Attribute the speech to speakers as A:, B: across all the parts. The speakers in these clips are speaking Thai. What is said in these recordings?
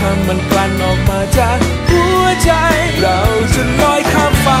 A: คำมันกลั่นออกมาจากหัวใจ เราจะลอยข้ามฟ้า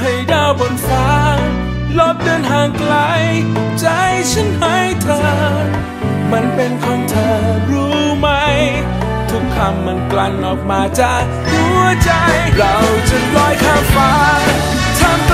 A: ให้ดาวบนฟ้าลบเดินห่างไกล ใจฉันให้เธอ มันเป็นของเธอรู้ไหม ทุกคำมันกลั่นออกมาจากหัวใจ เราจะลอยข้ามฟ้าทำ